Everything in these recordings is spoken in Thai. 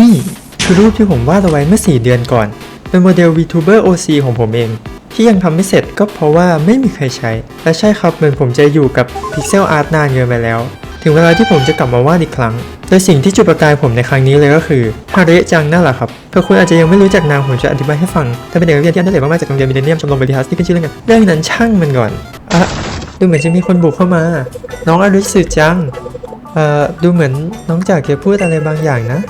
นี่คือรูปที่ผมวาดเอาไว้เมื่อ 4 เดือนก่อน เป็นโมเดล VTuber OC ของผมเอง ที่ยังทำไม่เสร็จก็เพราะว่าไม่มีใครใช้ และใช่ครับเหมือนผมจะอยู่กับ Pixel Art นานเกินไปแล้ว ถึงเวลาที่ผมจะกลับมาวาดอีกครั้ง โดยสิ่งที่จุดประกายผมในครั้งนี้เลยก็คือฮาเระจังนั่นแหละครับเพื่อคุณอาจจะยังไม่รู้จักนางผมจะอธิบายให้ฟังถ้าเป็นเด็กนักเรียนที่อันดับมากๆจากโรงเรียนมิเลเนียมชมรมบริฮัสที่ขึ้นชื่อเรื่องกันเรื่องนั้นช่างมันก่อนอะดูเหมือนจะมีคนบุกเข้ามา น้องอรุสึจังเอ่อดูเหมือนน้องจากจะพูดอะไรบางอย่างนะ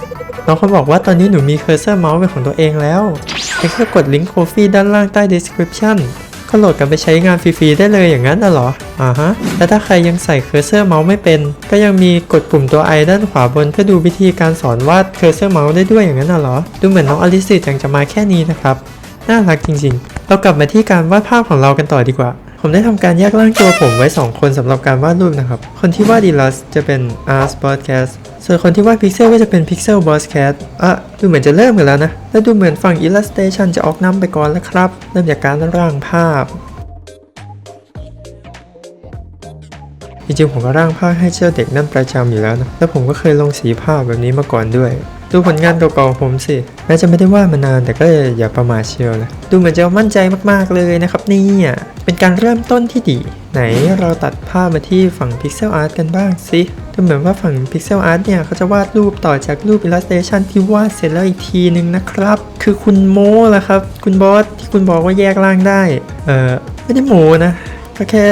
น้องเขาบอกว่าตอนนี้หนูมีเคอร์เซอร์เมาส์เป็นของตัวเองแล้วเพียงแค่กดลิงก์โคฟี่ด้านล่างใต้ description ก็โหลดกันไปใช้งานฟรีๆได้เลยอย่างนั้นน่ะเหรอ อ่าฮะ และถ้าใครยังใส่เคอร์เซอร์เมาส์ไม่เป็น ก็ยังมีกดปุ่มตัว i ด้านขวาบนเพื่อดูวิธีการสอนวาดเคอร์เซอร์เมาส์ได้ด้วยอย่างนั้นน่ะเหรอ ดูเหมือนน้องอลิสจังจะมาแค่นี้นะครับ น่ารักจริงๆ เรากลับมาที่การวาดภาพของเรากันต่อดีกว่า ผมได้ทำการแยกร่างตัวผมไว้ 2 คนสำหรับการวาดรูปนะครับ คนที่วาด Illus จะเป็น Art Broadcast ส่วนคนที่วาด Pixel ก็จะเป็น Pixel Broadcast อะ ดูเหมือนจะเริ่มกันแล้วนะ และดูเหมือนฝั่ง Illustration จะออกนำไปก่อนแล้วครับ เริ่มจากการร่างภาพจริงๆผมก็ร่างภาพให้เจ้าเด็กนั่นประจำอยู่แล้วนะ แล้วผมก็เคยลงสีภาพแบบนี้มาก่อนด้วย ดูผลงานเก่าๆของผมสิแม้จะไม่ได้วาดมานานแต่ก็อย่าประมาทเชียวเลยดูเหมือนจะมั่นใจมากๆเลยนะครับนี่เป็นการเริ่มต้นที่ดี ไหนเราตัดภาพมาที่ฝั่ง Pixel Art กันบ้างสิดูเหมือนว่าฝั่ง Pixel Art เนี่ยเขาจะวาดรูปต่อจากรูป Illustration ที่วาดเสร็จแล้วอีกทีนึงนะครับ คือคุณโมล่ะครับ คุณบอสที่คุณบอกว่าแยกร่างได้ เออไม่ได้โมนะ ก็แค่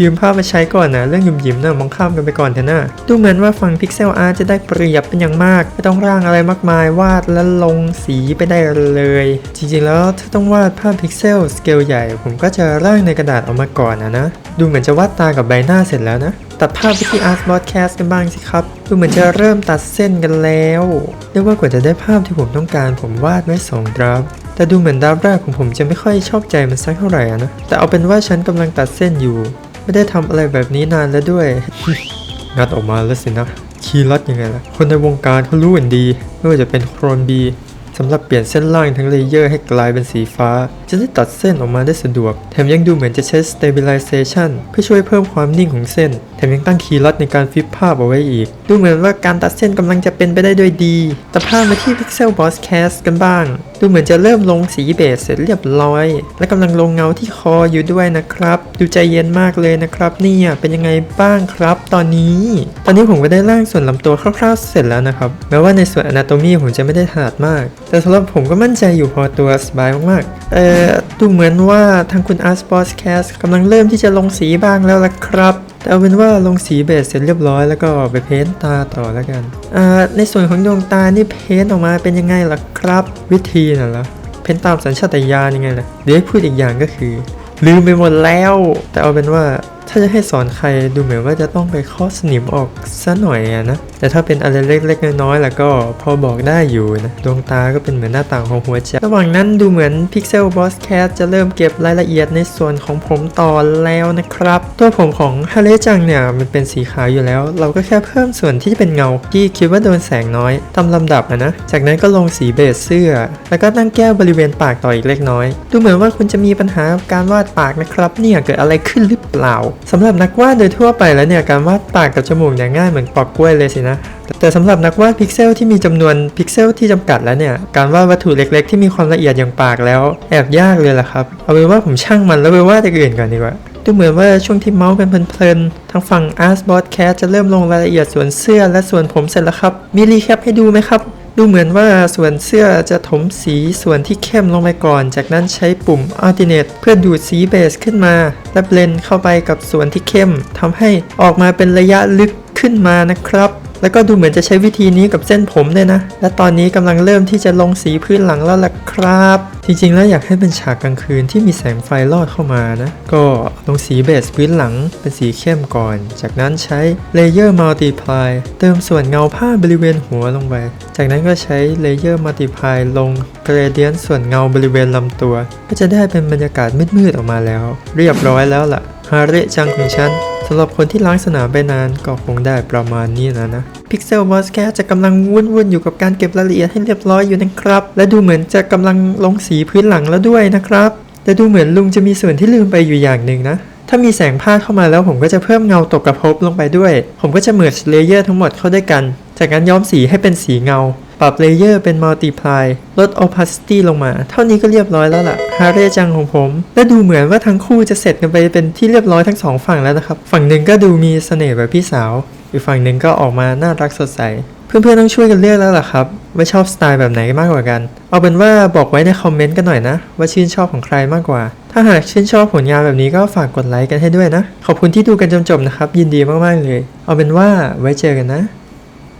ยืมภาพมาใช้ก่อนนะ เรื่องยุ่มยิมนะมองข้ามกันไปก่อนเถอะนะดูเหมือนว่าฝั่ง Pixel Art จะได้เปรียบเป็นอย่างมาก ไม่ต้องร่างอะไรมากมายวาดและลงสีไปได้เลย จริงๆแล้วถ้าต้องวาดภาพพิกเซลสเกลใหญ่ ผมก็จะร่างในกระดาษออกมาก่อนนะนะ ดูเหมือนจะวาดตากับใบหน้าเสร็จแล้วนะตัดภาพไปที่ Art Broadcast กันบ้างสิครับ ดูเหมือนจะเริ่มตัดเส้นกันแล้ว เรียกว่ากว่าจะได้ภาพที่ผมต้องการผมวาดไว้2ดราฟ แต่ดูเหมือนดาฟแรกของผมจะไม่ค่อยชอบใจมันสักเท่าไหร่อะนะ แต่เอาเป็นว่าฉันกำลังตัดเส้นอยู่ ไม่ได้ทำอะไรแบบนี้นานแล้วด้วย งัดออกมาแล้วสินะคีย์ลัดยังไงล่ะ คนในวงการเขารู้กันดี ไม่ว่าจะเป็นโครนบีสำหรับเปลี่ยนเส้นล่างทั้งเลเยอร์ให้กลายเป็นสีฟ้า จะได้ตัดเส้นออกมาได้สะดวก แถมยังดูเหมือนจะใช้ stabilization เพื่อช่วยเพิ่มความนิ่งของเส้น แถมยังตั้งคีย์ลัดในการฟิปภาพเอาไว้อีก ดูเหมือนว่าการตัดเส้นกำลังจะเป็นไปได้ด้วยดี แต่ภามาที่ Pixel Boss Cast กันบ้างดูเหมือนจะเริ่มลงสีเบสเสร็จเรียบร้อย และกำลังลงเงาที่คออยู่ด้วยนะครับ ดูใจเย็นมากเลยนะครับ เนี่ยเป็นยังไงบ้างครับ ตอนนี้ ตอนนี้ผมก็ได้ร่างส่วนลำตัวคร่าวๆเสร็จแล้วนะครับแม้ว่าในส่วน Anatomy ผมจะไม่ได้ถนัดมาก แต่สำหรับผมก็มั่นใจอยู่พอตัวสบายมากๆเอ่อดูเหมือนว่าทางคุณ Art Sports Cast กำลังเริ่มที่จะลงสีบ้างแล้วล่ะครับ แต่เอาเป็นว่าลงสีเบสเสร็จเรียบร้อยแล้วก็ไปเพ้นตาต่อแล้วกันอ่าในส่วนของดวงตานี่เพ้นออกมาเป็นยังไงล่ะครับ วิธีน่ะเหรอเพ้นตามสัญชาตญาณยังไงล่ะเดี๋ยวให้พูดอีกอย่างก็คือ ลืมไปหมดแล้ว แต่เอาเป็นว่า ถ้าจะให้สอนใครดูเหมือนว่าจะต้องไปเคาะสนิมออกซะหน่อยอะนะ แต่ถ้าเป็นอะไรเล็กๆน้อยๆแล้วก็พอบอกได้อยู่นะ ดวงตาก็เป็นเหมือนหน้าต่างของหัวใจ ระหว่างนั้นดูเหมือน Pixel Boss Cat จะเริ่มเก็บรายละเอียดในส่วนของผมต่อแล้วนะครับ ตัวผมของฮาเลจังเนี่ยมันเป็นสีขาวอยู่แล้ว เราก็แค่เพิ่มส่วนที่เป็นเงาที่คิดว่าโดนแสงน้อยตามลำดับอะนะ จากนั้นก็ลงสีเบสเสื้อ แล้วก็ตั้งแก้วบริเวณปากต่ออีกเล็กน้อย ดูเหมือนว่าคุณจะมีปัญหากับการวาดปากนะครับ เนี่ยเกิดอะไรขึ้นหรือเปล่าสำหรับนักวาดโดยทั่วไปแล้วเนี่ยการวาดปากกับจมูกเนี่ยง่ายเหมือนปอกกล้วยเลยสินะแต่สำหรับนักวาดพิกเซลที่มีจำนวนพิกเซลที่จำกัดแล้วเนี่ยการวาดวัตถุเล็กๆ ที่มีความละเอียดอย่างปากแล้วแอบยากเลยล่ะครับ เอาเป็นว่าผมช่างมันแล้วไปวาดอย่างอื่นก่อนดีกว่าดูเหมือนว่าช่วงที่เมาส์กันเพลินๆทางฝั่ง Art b o d c a s t จะเริ่มลงรายละเอียดส่วนเสื้อและส่วนผมเสร็จแล้วครับ มีรีแคปให้ดูไหมครับ ดูเหมือนว่าส่วนเสื้อจะถมสีส่วนที่เข้มลงไปก่อน จากนั้นใช้ปุ่ม Alternate เพื่อดูดสีเบสขึ้นมา และเบลนเข้าไปกับส่วนที่เข้มทำให้ออกมาเป็นระยะลึกขึ้นมานะครับ แล้วก็ดูเหมือนจะใช้วิธีนี้กับเส้นผมด้วยนะ และตอนนี้กำลังเริ่มที่จะลงสีพื้นหลังแล้วล่ะครับ จริงๆ แล้วอยากให้เป็นฉากกลางคืนที่มีแสงไฟลอดเข้ามานะ ก็ลงสีเบสพื้นหลังเป็นสีเข้มก่อน จากนั้นใช้เลเยอร์มัลติพลายเติมส่วนเงาผ้าบริเวณหัวลงไป จากนั้นก็ใช้เลเยอร์มัลติพลายลงเกรเดียนส่วนเงาบริเวณลำตัว ก็จะได้เป็นบรรยากาศมืดๆออกมาแล้ว เรียบร้อยแล้วล่ะ ฮาเรจังของฉันสำหรับคนที่ล้างสนามไปนานก็คงได้ประมาณนี้นะนะ Pixel b o s แ a จะกำลังวุ่นๆอยู่กับการเก็บรายละเอียดให้เรียบร้อยอยู่นะครับ และดูเหมือนจะกำลังลงสีพื้นหลังแล้วด้วยนะครับ แต่ดูเหมือนลุงจะมีส่วนที่ลืมไปอยู่อย่างหนึ่งนะ ถ้ามีแสงพาดเข้ามาแล้วผมก็จะเพิ่มเงาตกกระทบลงไปด้วย ผมก็จะเมิร์ชเลเยอร์ทั้งหมดเข้าด้วยกัน จากนั้นย้อมสีให้เป็นสีเงา ปรับเลเยอร์เป็น Multiply ลด Opacity ลงมา เท่านี้ก็เรียบร้อยแล้วล่ะฮาร์เรจังของผม และดูเหมือนว่าทั้งคู่จะเสร็จกันไปเป็นที่เรียบร้อยทั้งสองฝั่งแล้วนะครับ ฝั่งหนึ่งก็ดูมีเสน่ห์แบบพี่สาว อีกฝั่งหนึ่งก็ออกมาน่ารักสดใส เพื่อนๆต้องช่วยกันเลือกแล้วล่ะครับ ว่าชอบสไตล์แบบไหนมากกว่ากัน เอาเป็นว่าบอกไว้ในคอมเมนต์กันหน่อยนะ ว่าชื่นชอบของใครมากกว่า ถ้าหากชื่นชอบผลงานแบบนี้ก็ฝากกดไลค์กันให้ด้วยนะ ขอบคุณที่ดูกันจนจบนะครับ ยินดีมากๆเลย เอาเป็นว่าไว้เจอกันนะ